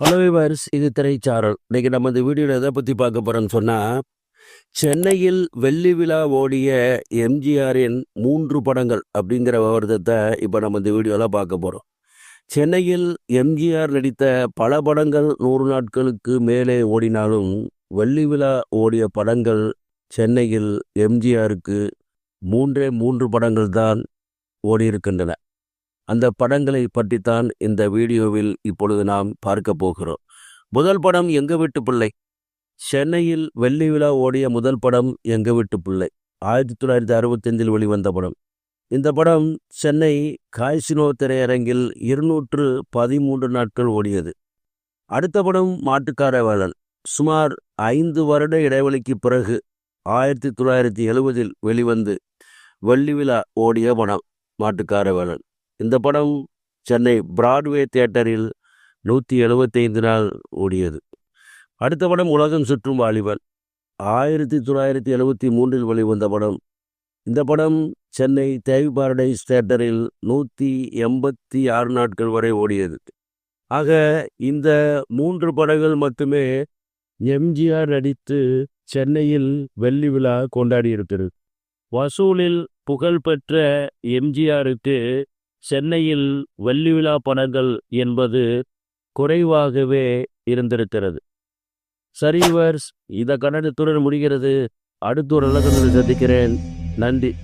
Hello virus இது திரைச்சாரல். இன்னைக்கு நம்ம இந்த வீடியோவில் எதை பற்றி பார்க்க போகிறோம்னு சொன்னால் சென்னையில் வெள்ளி விழா ஓடிய எம்ஜிஆரின் மூன்று படங்கள் அப்படிங்கிற விவரத்தை இப்போ நம்ம இந்த வீடியோவில் பார்க்க போகிறோம் சென்னையில் எம்ஜிஆர் நடித்த பல படங்கள் நூறு நாட்களுக்கு மேலே ஓடினாலும் வெள்ளி விழா ஓடிய படங்கள் சென்னையில் எம்ஜிஆருக்கு மூன்றே மூன்று படங்கள் தான் ஓடியிருக்கின்றன. அந்த படங்களை பற்றித்தான் இந்த வீடியோவில் இப்பொழுது நாம் பார்க்க போகிறோம். முதல் படம் எங்க வீட்டு பிள்ளை? சென்னையில் வெள்ளி விழா ஓடிய முதல் படம் எங்க வீட்டு பிள்ளை? ஆயிரத்தி தொள்ளாயிரத்தி அறுபத்தைந்தில் வெளிவந்த படம். இந்த படம் சென்னை காய்சினோ திரையரங்கில் இருநூற்று பதிமூன்று நாட்கள் ஓடியது. அடுத்த படம் மாட்டுக்கார வேளன் சுமார் ஐந்து வருட இடைவெளிக்கு பிறகு ஆயிரத்தி தொள்ளாயிரத்தி எழுபதில் வெளிவந்து வெள்ளி விழா ஓடிய படம் மாட்டுக்கார வேளன் இந்த படம் சென்னை பிராட்வே தியேட்டரில் நூற்றி எழுபத்தைந்து நாள் ஓடியது. அடுத்த படம் உலகம் சுற்றும் வாலிபன் ஆயிரத்தி தொள்ளாயிரத்தி எழுபத்தி மூன்றில் வெளிவந்த படம். இந்த படம் சென்னை தேவி பாரடைஸ் தியேட்டரில் நூற்றி எண்பத்தி ஆறு நாட்கள் வரை ஓடியது. ஆக இந்த மூன்று படங்கள் மட்டுமே எம்ஜிஆர் நடித்து சென்னையில் வெள்ளி விழா கொண்டாடி இருக்கிறது. வசூலில் புகழ்பெற்ற எம்ஜிஆருக்கு சென்னையில் வெள்ளி விழா பணங்கள் என்பது குறைவாகவே இருந்திருக்கிறது. சரிவர்ஸ் இதை கன்னடத்துடன் முடிகிறது. அடுத்த ஒரு இலக்கத்தில் சந்திக்கிறேன். நன்றி.